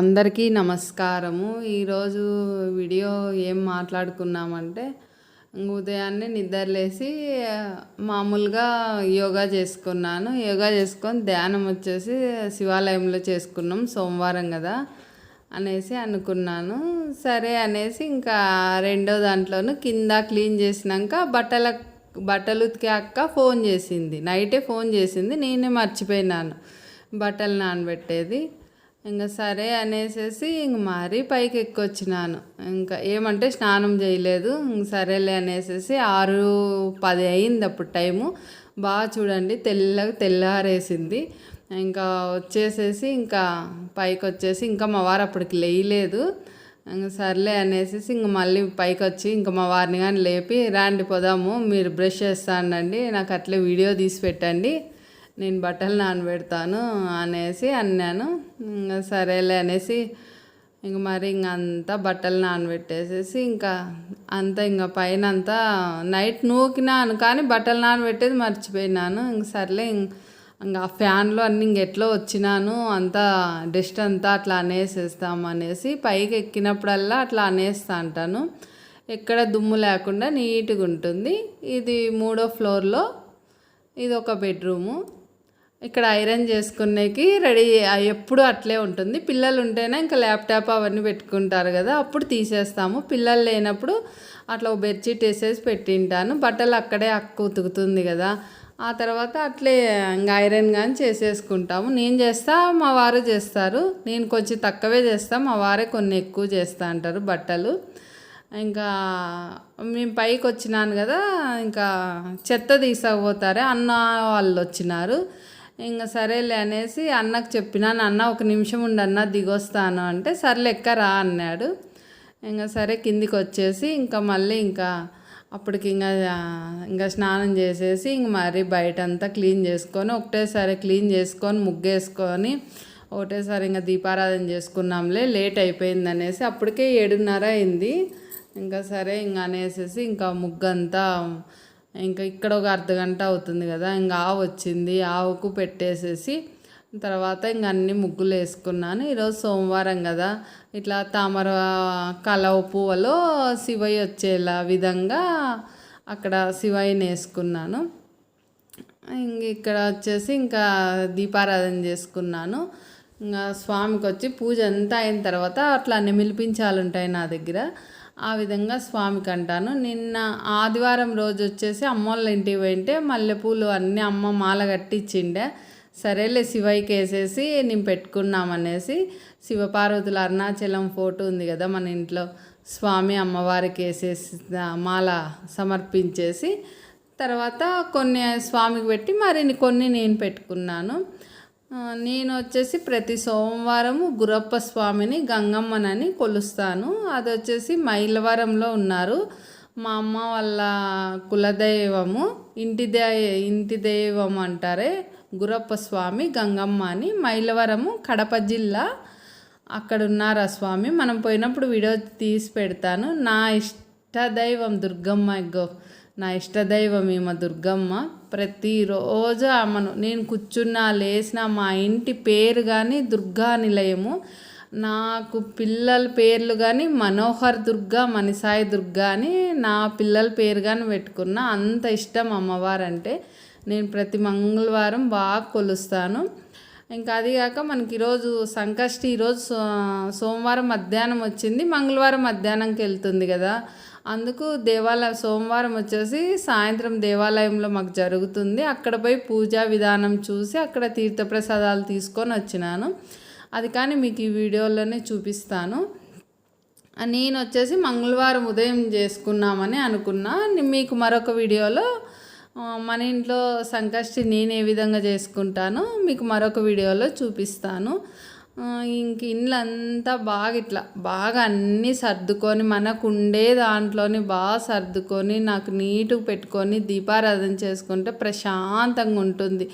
అందరికీ నమస్కారము. ఈరోజు వీడియో ఏం మాట్లాడుకున్నామంటే ఉదయాన్నే నిద్రలేసి మామూలుగా యోగా చేసుకున్నాను. యోగా చేసుకొని ధ్యానం వచ్చేసి శివాలయంలో చేసుకున్నాం సోమవారం కదా అనేసి అనుకున్నాను. సరే అనేసి ఇంకా రెండో దాంట్లోనూ కింద క్లీన్ చేసినాక బట్టల బట్టలు ఉతికే అక్క ఫోన్ చేసింది. నైటే ఫోన్ చేసింది. నేనే మర్చిపోయినాను బట్టలు నానబెట్టేది. ఇంకా సరే అనేసేసి ఇంక మరీ పైకి ఎక్కొచ్చినాను ఇంకా ఏమంటే స్నానం చేయలేదు. ఇంక సరేలే అనేసేసి ఆరు పది అయింది అప్పుడు టైము. బాగా చూడండి తెల్లగా తెల్లారేసింది. ఇంకా వచ్చేసేసి ఇంకా పైకి వచ్చేసి ఇంకా మా వారు అప్పటికి లేయలేదు. ఇంకా సర్లే అనేసి ఇంక మళ్ళీ పైకి వచ్చి ఇంకా మా వారిని కానీ లేపి రాండి పోదాము మీరు బ్రష్ చేస్తానండి నాకు అట్లే వీడియో తీసి పెట్టండి నేను బట్టలు నానబెడతాను అనేసి అన్నాను. ఇంకా సరేలే అనేసి ఇంక మరి ఇంక అంతా బట్టలు నానబెట్టేసేసి ఇంకా అంతా ఇంకా పైన అంతా నైట్ నూకినాను కానీ బట్టలు నానబెట్టేది మర్చిపోయినాను. ఇంక సర్లే ఇంకా ఆ ఫ్యాన్లో అన్ని ఇంకెట్లో వచ్చినాను అంతా డస్ట్ అంతా అట్లా అనేసేస్తాం అనేసి పైకి ఎక్కినప్పుడల్లా అట్లా అనేస్తా అంటాను. ఎక్కడ దుమ్ము లేకుండా నీట్గా ఉంటుంది. ఇది మూడో ఫ్లోర్లో ఇది ఒక బెడ్రూము. ఇక్కడ ఐరన్ చేసుకునేకి రెడీ ఎప్పుడు అట్లే ఉంటుంది. పిల్లలు ఉంటేనే ఇంకా ల్యాప్టాప్ అవన్నీ పెట్టుకుంటారు కదా అప్పుడు తీసేస్తాము. పిల్లలు లేనప్పుడు అట్లా బెడ్షీట్ వేసేసి పెట్టింటాను. బట్టలు అక్కడే అక్క ఉతుకుతుంది కదా ఆ తర్వాత అట్లే ఇంకా ఐరన్ కానీ చేసేసుకుంటాము. నేను చేస్తా మా వారు చేస్తారు. నేను కొంచెం తక్కువే చేస్తాను మా వారే కొన్ని ఎక్కువ చేస్తా అంటారు బట్టలు. ఇంకా మేము పైకి వచ్చినాను కదా ఇంకా చెత్త తీసుకుపోతారే అన్న వాళ్ళు వచ్చినారు. ఇంకా సరేలే అనేసి అన్నకు చెప్పినాను అన్న ఒక నిమిషం ఉండి అన్న దిగొస్తాను అంటే సర్లే ఎక్కరా అన్నాడు. ఇంకా సరే కిందికి వచ్చేసి ఇంకా మళ్ళీ ఇంకా అప్పటికి ఇంకా ఇంకా స్నానం చేసేసి ఇంక మరీ బయట అంతా క్లీన్ చేసుకొని ఒకటేసారి క్లీన్ చేసుకొని ముగ్గేసుకొని ఒకటేసారి ఇంకా దీపారాధన చేసుకున్నాంలే లేట్ అయిపోయింది అనేసి అప్పటికే ఏడున్నర అయింది. ఇంకా సరే ఇంకా అనేసేసి ఇంకా ముగ్గంతా ఇంకా ఇక్కడ ఒక అర్ధ గంట అవుతుంది కదా ఇంకా ఆవు వచ్చింది ఆవుకు పెట్టేసేసి తర్వాత ఇంక అన్ని ముగ్గులు వేసుకున్నాను. ఈరోజు సోమవారం కదా ఇట్లా తామర కలవ పువ్వులో శివయ్య వచ్చేలా విధంగా అక్కడ శివయ్యని వేసుకున్నాను. ఇంక ఇక్కడ వచ్చేసి ఇంకా దీపారాధన చేసుకున్నాను. ఇంకా స్వామికి వచ్చి పూజ అంతా అయిన తర్వాత అట్లా అన్ని మిలిపించాలు ఉంటాయి నా దగ్గర. ఆ విధంగా స్వామికి అంటాను నిన్న ఆదివారం రోజు వచ్చేసి అమ్మోళ్ళ ఇంటికి పోయింటే మల్లెపూలు అన్నీ అమ్మ మాల కట్టించిండే సరేలే శివయ్యకి వేసేసి నేను పెట్టుకున్నామనేసి శివపార్వతుల అరుణాచలం ఫోటో ఉంది కదా మన ఇంట్లో. స్వామి అమ్మవారికి వేసేసి మాల సమర్పించేసి తర్వాత కొన్ని స్వామికి పెట్టి మరి కొన్ని నేను పెట్టుకున్నాను. నేను వచ్చేసి ప్రతి సోమవారము గురప్ప స్వామిని గంగమ్మనని కొలుస్తాను. అది వచ్చేసి మైలవరంలో ఉన్నారు. మా అమ్మ వాళ్ళ కులదైవము. ఇంటి దే ఇంటి దైవం అంటారే గురప్ప స్వామి గంగమ్మ అని మైలవరము కడప జిల్లా అక్కడ ఉన్నారు ఆ స్వామి? మనం పోయినప్పుడు వీడియో తీసి పెడతాను. నా ఇష్ట ఇష్టదైవం దుర్గమ్మ ఇగ్గో నా ఇష్టదైవం ఈమె దుర్గమ్మ. ప్రతిరోజు ఆమెను నేను కూర్చున్నా లేచిన మా ఇంటి పేరు కానీ దుర్గా నిలయము. నాకు పిల్లల పేర్లు కానీ మనోహర్ దుర్గా మణిసాయి దుర్గా అని నా పిల్లల పేరు కానీ పెట్టుకున్నా అంత ఇష్టం అమ్మవారంటే నేను ప్రతి మంగళవారం బాగా కొలుస్తాను. ఇంకా అది కాక మనకి ఈరోజు సంకష్టి ఈరోజు సో సోమవారం మధ్యాహ్నం వచ్చింది మంగళవారం మధ్యాహ్నంకి వెళ్తుంది కదా. అందుకు దేవాలయం సోమవారం వచ్చేసి సాయంత్రం దేవాలయంలో మాకు జరుగుతుంది. అక్కడ పోయి పూజా విధానం చూసి అక్కడ తీర్థప్రసాదాలు తీసుకొని వచ్చినాను. అది కానీ మీకు ఈ వీడియోలోనే చూపిస్తాను. నేను వచ్చేసి మంగళవారం ఉదయం చేసుకున్నామని అనుకున్నా. మీకు మరొక వీడియోలో మన ఇంట్లో సంకష్టి నేను ఏ విధంగా చేసుకుంటానో మీకు మరొక వీడియోలో చూపిస్తాను. ఇంక ఇండ్లంతా బాగా ఇట్లా బాగా అన్నీ సర్దుకొని మనకు ఉండే దాంట్లోని బాగా సర్దుకొని నాకు నీటుగా పెట్టుకొని దీపారాధన చేసుకుంటే ప్రశాంతంగా ఉంటుంది.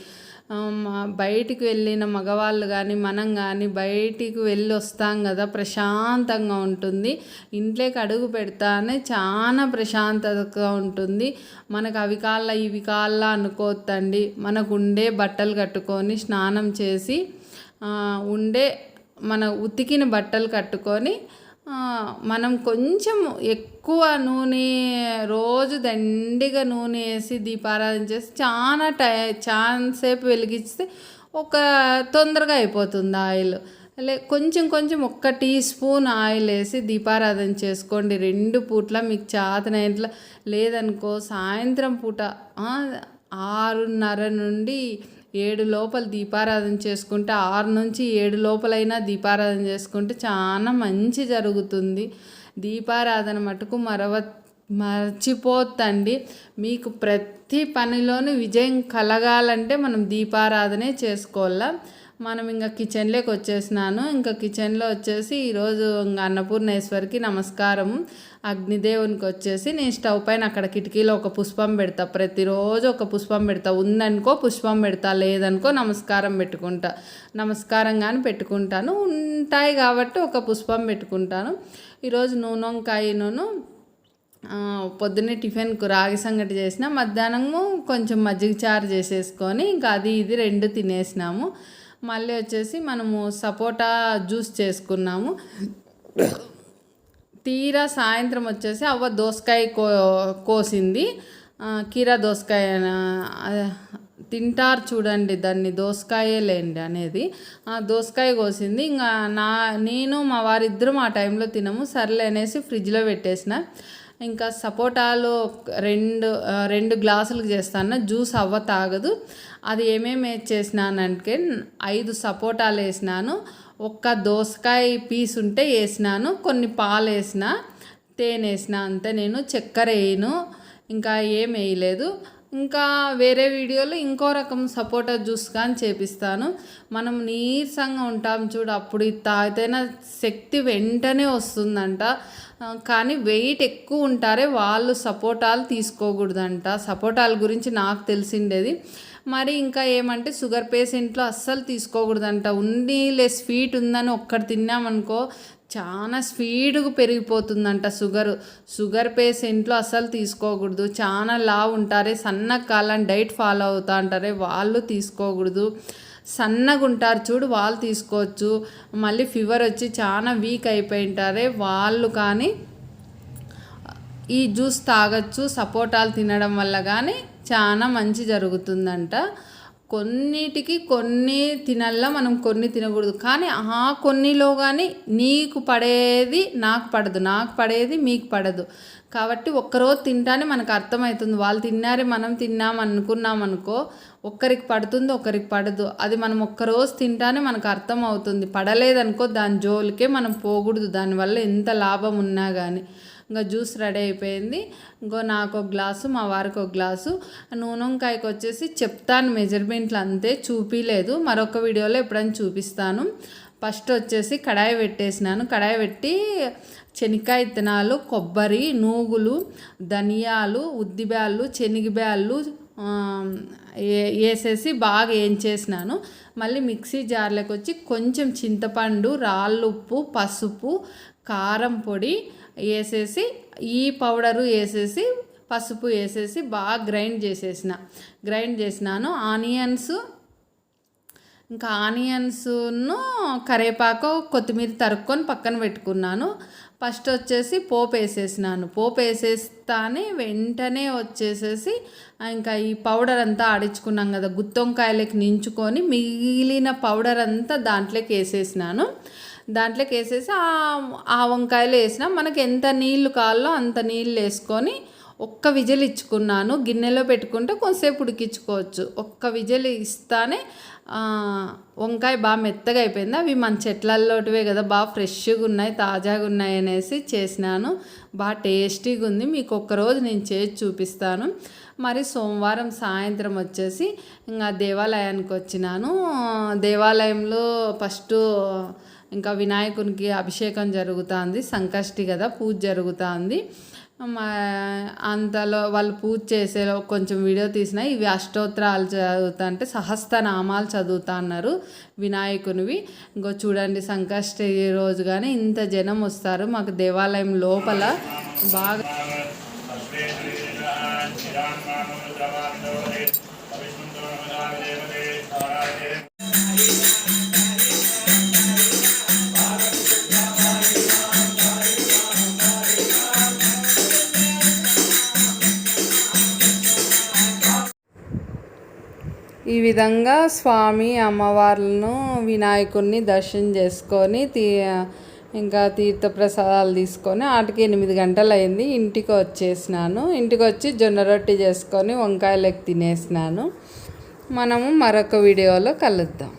బయటికి వెళ్ళిన మగవాళ్ళు కానీ మనం కానీ బయటికి వెళ్ళి వస్తాం కదా ప్రశాంతంగా ఉంటుంది. ఇంట్లోకి అడుగు పెడతానే చాలా ప్రశాంతతగా ఉంటుంది. మనకు అవి కాళ్ళ ఇవి కాళ్ళ అనుకోవద్దండి మనకు ఉండే బట్టలు కట్టుకొని స్నానం చేసి ఉండే మన ఉతికిన బట్టలు కట్టుకొని మనం కొంచెం ఎక్కువ నూనె రోజు దండిగా నూనె వేసి దీపారాధన చేసి చాలా టై చాలాసేపు వెలిగిస్తే ఒక తొందరగా అయిపోతుంది ఆయిల్. లే కొంచెం కొంచెం ఒక్క టీ స్పూన్ ఆయిల్ వేసి దీపారాధన చేసుకోండి. రెండు పూట్ల మీకు చేతనైట్ల లేదనుకో సాయంత్రం పూట ఆరున్నర నుండి ఏడు లోపల దీపారాధన చేసుకుంటే ఆరు నుంచి ఏడు లోపలైనా దీపారాధన చేసుకుంటే చాలా మంచి జరుగుతుంది. దీపారాధన మటుకు మరవ మర్చిపోతండి. మీకు ప్రతి పనిలోనూ విజయం కలగాలంటే మనం దీపారాధనే చేసుకోవాలా? మనం ఇంకా కిచెన్లోకి వచ్చేసినాను. ఇంకా కిచెన్లో వచ్చేసి ఈరోజు ఇంకా అన్నపూర్ణేశ్వరికి నమస్కారం. అగ్నిదేవునికి వచ్చేసి నేను స్టవ్ పైన అక్కడ కిటికీలో ఒక పుష్పం పెడతా. ప్రతిరోజు ఒక పుష్పం పెడతా. ఉందనుకో పుష్పం పెడతా. లేదనుకో నమస్కారం పెట్టుకుంటా. నమస్కారం కానీ పెట్టుకుంటాను. ఉంటాయి కాబట్టి ఒక పుష్పం పెట్టుకుంటాను. ఈరోజు నూనె వంకాయను పొద్దున్నే టిఫిన్కు రాగి సంగటి చేసిన మధ్యాహ్నము కొంచెం మజ్జిగ చారు చేసేసుకొని ఇంకా అది ఇది రెండు తినేసినాము. మళ్ళీ వచ్చేసి మనము సపోటా జ్యూస్ చేసుకున్నాము. తీరా సాయంత్రం వచ్చేసి అవ్వ దోసకాయ కో కోసింది. కీరా దోసకాయ తింటారు చూడండి దాన్ని దోసకాయే లేండి అనేది. ఆ, దోసకాయ కోసింది. ఇంకా నా నేను మా వారిద్దరం ఆ టైంలో తినము. సర్లే అనేసి ఫ్రిడ్జ్లో పెట్టేసిన. ఇంకా సపోటాలో రెండు రెండు గ్లాసులకు చేస్తాను జ్యూస్ అవ్వ తాగదు. అది ఏమేమి చేసినానంటే ఐదు సపోటాలు వేసినాను ఒక్క దోసకాయ పీస్ ఉంటే వేసినాను కొన్ని పాలు వేసిన తేనె వేసిన అంతే. నేను చక్కెర వేయను ఇంకా ఏం వేయలేదు. ఇంకా వేరే వీడియోలో ఇంకో రకం సపోటా జ్యూస్ కానీ చేపిస్తాను. మనం నీరసంగా ఉంటాం చూడు అప్పుడు ఇది తాగితేనే శక్తి వెంటనే వస్తుందంట. కానీ వెయిట్ ఎక్కువ ఉంటారే వాళ్ళు సపోటాలు తీసుకోకూడదంట. సపోటాల గురించి నాకు తెలిసిండేది. మరి ఇంకా ఏమంటే షుగర్ పేషెంట్లో అస్సలు తీసుకోకూడదంట. ఉండీలే స్వీట్ ఉందని ఒక్కటి తిన్నామనుకో చాలా స్పీడ్గా పెరిగిపోతుందంట షుగర్. షుగర్ పేషెంట్లో అసలు తీసుకోకూడదు. చాలా లావు ఉంటారే సన్న కాలం డైట్ ఫాలో అవుతా అంటారే వాళ్ళు తీసుకోకూడదు. సన్నగా ఉంటారు చూడు వాళ్ళు తీసుకోవచ్చు. మళ్ళీ ఫీవర్ వచ్చి చాలా వీక్ అయిపోయి ఉంటారే వాళ్ళు కానీ ఈ జ్యూస్ తాగొచ్చు సపోటాలు తినడం వల్ల కానీ చాలా మంచి జరుగుతుందంట. కొన్నిటికి కొన్ని తినల్లా మనం కొన్ని తినకూడదు. కానీ ఆ కొన్నిలో కానీ నీకు పడేది నాకు పడదు. నాకు పడేది మీకు పడదు. కాబట్టి ఒక్కరోజు తింటానే మనకు అర్థమవుతుంది. వాళ్ళు తిన్నారే మనం తిన్నాం అనుకున్నాం అనుకో ఒక్కరికి పడుతుంది ఒకరికి పడదు. అది మనం ఒక్కరోజు తింటానే మనకు అర్థమవుతుంది. పడలేదనుకో దాని జోలికే మనం పోకూడదు. దానివల్ల ఎంత లాభం ఉన్నా కానీ ఇంకా జ్యూస్ రెడీ అయిపోయింది. ఇంకో నాకు ఒక గ్లాసు మా వారికి ఒక గ్లాసు. నూనె వంకాయకి వచ్చేసి చెప్తాను మెజర్మెంట్లు అంతే చూపిలేదు. మరొక వీడియోలో ఎప్పుడైనా చూపిస్తాను. ఫస్ట్ వచ్చేసి కడాయి పెట్టేసినాను. కడాయి పెట్టి శనక్కాయ విత్తనాలు కొబ్బరి నూగులు ధనియాలు ఉద్దిబ్యాళ్ళు శనగబ్యాళ్ళు వేసేసి బాగా వేయించేసినాను మళ్ళీ మిక్సీ జార్లోకి వచ్చి కొంచెం చింతపండు రాళ్ళు ఉప్పు పసుపు కారం పొడి వేసేసి ఈ పౌడరు వేసేసి పసుపు వేసేసి బాగా గ్రైండ్ చేసేసిన. గ్రైండ్ చేసినాను. ఆనియన్స్ ఇంకా ఆనియన్స్ను కరివేపాకు కొత్తిమీర తరుక్కొని పక్కన పెట్టుకున్నాను. ఫస్ట్ వచ్చేసి పోపు వేసేసినాను. పోపు వేసేస్తానే వెంటనే వచ్చేసేసి ఇంకా ఈ పౌడర్ అంతా ఆడించుకున్నాం కదా గుత్తొంకాయలకి నించుకొని మిగిలిన పౌడర్ అంతా దాంట్లోకి వేసేసినాను. దాంట్లోకి వేసేసి ఆ- వంకాయలు వేసినా మనకి ఎంత నీళ్ళు కావాలో అంత నీళ్ళు వేసుకొని ఒక్క విజిల్ ఇచ్చుకున్నాను. గిన్నెలో పెట్టుకుంటే కొంతసేపు ఉడికించుకోవచ్చు. ఒక్క విజిల్ ఇస్తానే వంకాయ బాగా మెత్తగా అయిపోయింది. అవి మన చెట్లల్లోటివే కదా బాగా ఫ్రెష్గా ఉన్నాయి తాజాగా ఉన్నాయి అనేసి చేసినాను. బాగా టేస్టీగా ఉంది. మీకు ఒక్కరోజు నేను చేసి చూపిస్తాను. మరి సోమవారం సాయంత్రం వచ్చేసి ఇంకా దేవాలయానికి వచ్చినాను. దేవాలయంలో ఫస్ట్ ఇంకా వినాయకునికి అభిషేకం జరుగుతుంది సంకష్టి కదా పూజ జరుగుతుంది. మా అంతలో వాళ్ళు పూజ చేసే కొంచెం వీడియో తీసిన ఇవి అష్టోత్తరాలు చదువుతా అంటే సహస్రనామాలు చదువుతా అన్నారు వినాయకునివి. ఇంకో చూడండి సంకష్టి రోజు కానీ ఇంత జనం వస్తారు మాకు దేవాలయం లోపల బాగా విధంగా స్వామి అమ్మవార్లను వినాయకుడిని దర్శనం చేసుకొని తీ ఇంకా తీర్థప్రసాదాలు తీసుకొని ఆటికి ఎనిమిది గంటలు అయింది ఇంటికి వచ్చేసినాను. ఇంటికి వచ్చి జొన్న రొట్టె చేసుకొని వంకాయలకు తినేసినాను. మనము మరొక వీడియోలో కలుద్దాం.